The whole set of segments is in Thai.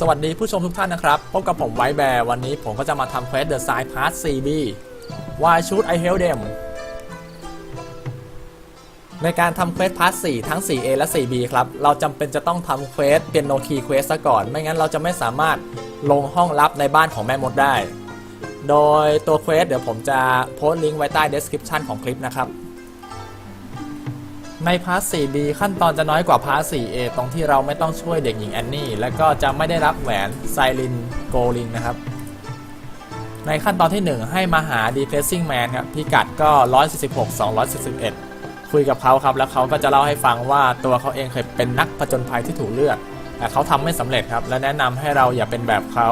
สวัสดีผู้ชมทุกท่านนะครับ พบกับผมไวแบร์วันนี้ผมก็จะมาทำเควส The Side Part 4B Why should I help them ในการทำเควสพาร์ท 4 ทั้ง 4A และ 4B ครับ เราจำเป็นจะต้องทำเควสเปียโนคีเควสซะก่อน ไม่งั้นเราจะไม่สามารถลงห้องลับในบ้านของแม่มดได้ โดยตัวเควสเดี๋ยวผมจะโพสต์ลิงก์ไว้ใต้ description ของคลิปนะครับ ในพาร์ท 4B ขั้นตอนจะน้อยกว่าพาร์ท 4A ตรงที่เราไม่ต้องช่วยเด็กหญิงแอนนี่ และก็จะไม่ได้รับแหวนไซรินโกลิงนะครับ ในขั้นตอนที่ 1 ให้มาหา Depressing Man ครับพิกัดก็ 146 241คุยกับเขาครับ แล้วเขาก็จะเล่าให้ฟังว่าตัวเขาเองเคยเป็นนักผจญภัยที่ถูกเลือก แต่เขาทำไม่สำเร็จครับ และแนะนำให้เราอย่าเป็นแบบเขา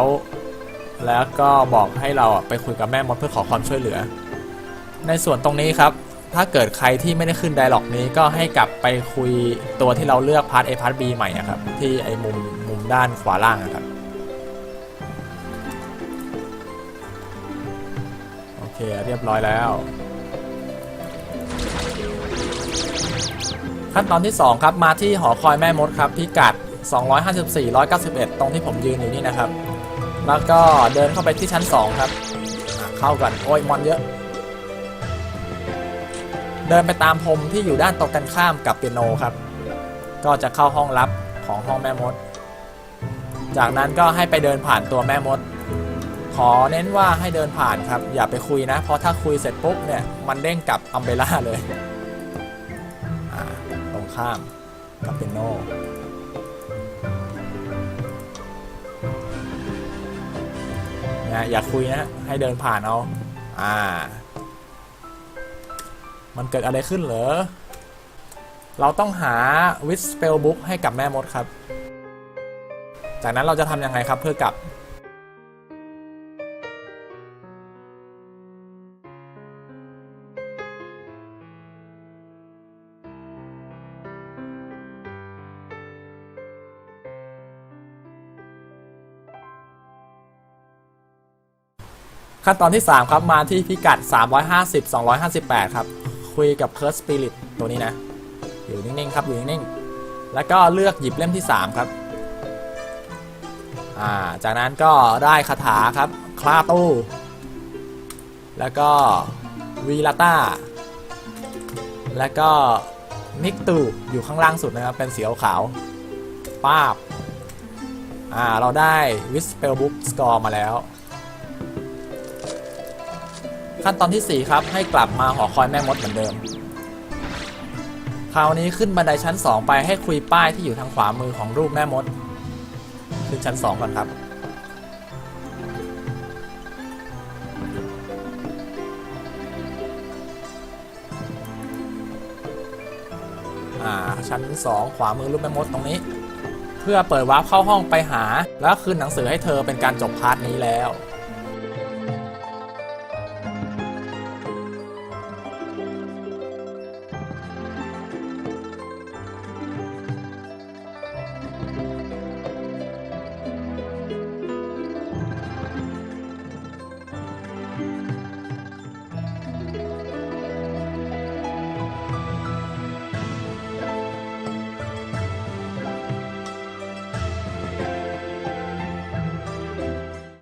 แล้วก็บอกให้เราไปคุยกับแม่มดเพื่อขอความช่วยเหลือ ในส่วนตรงนี้ครับ ถ้าเกิดใครที่ไม่ได้ขึ้นไดร็อกนี้ก็ให้กลับไปคุยตัวที่เราเลือกพาร์ท A พาร์ท B ใหม่นะครับ ที่ไอ้มุมมุมด้านขวาล่างนะครับ โอเคเรียบร้อยแล้ว ขั้นตอนที่ 2 ครับ มาที่หอคอยแม่มดครับพิกัด 254 191 ตรงที่ผมยืนอยู่นี่นะครับ แล้วก็เดินเข้าไปที่ชั้น 2 ครับ เข้ากันโอ้ยมอนเยอะ เดินไปตามพรมที่อยู่ด้านตรงกันข้ามกับเปียโนครับ ก็จะเข้าห้องลับของห้องแม่มด จากนั้นก็ให้ไปเดินผ่านตัวแม่มด ขอเน้นว่าให้เดินผ่านครับ อย่าไปคุยนะ เพราะถ้าคุยเสร็จปุ๊บเนี่ย มันเด้งกลับอัมเบล่าเลยตรงข้ามกับเปียโนนะอย่าคุยนะ ให้เดินผ่านเอา อ่า มันเกิดอะไรขึ้นเหรอ เราต้องหาวิสเปลบุ๊กให้กับแม่มดครับ จากนั้นเราจะทำยังไงครับเพื่อกลับ ขั้นตอนที่ 3 ครับ มาที่พิกัด 350 258 ครับ คุยกับ Curse Spirit ตัวนี้นะ อยู่นิ่งๆครับ อยู่นิ่งๆ แล้วก็เลือกหยิบเล่มที่ 3 ครับ อ่า จากนั้นก็ได้คาถาครับ คลาตูแล้วก็วีลาต้า แล้วก็นิกตูอยู่ข้างล่างสุดนะครับ เป็นสีขาวป้าบ อ่า เราได้วิสเปลบุ๊กสกอร์มาแล้ว ขั้นตอนที่ 4 ครับ ให้กลับมาหอคอยแม่มดเหมือนเดิม คราวนี้ขึ้นบันไดชั้น 2 ไปให้คุยป้ายที่อยู่ทางขวามือของรูปแม่มด ขึ้นชั้น 2 ก่อนครับ อ่า ชั้น 2 ขวามือรูปแม่มดตรงนี้ เพื่อเปิดวาร์ปเข้าห้องไปหา แล้วคืนหนังสือให้เธอเป็นการจบพาร์ทนี้แล้ว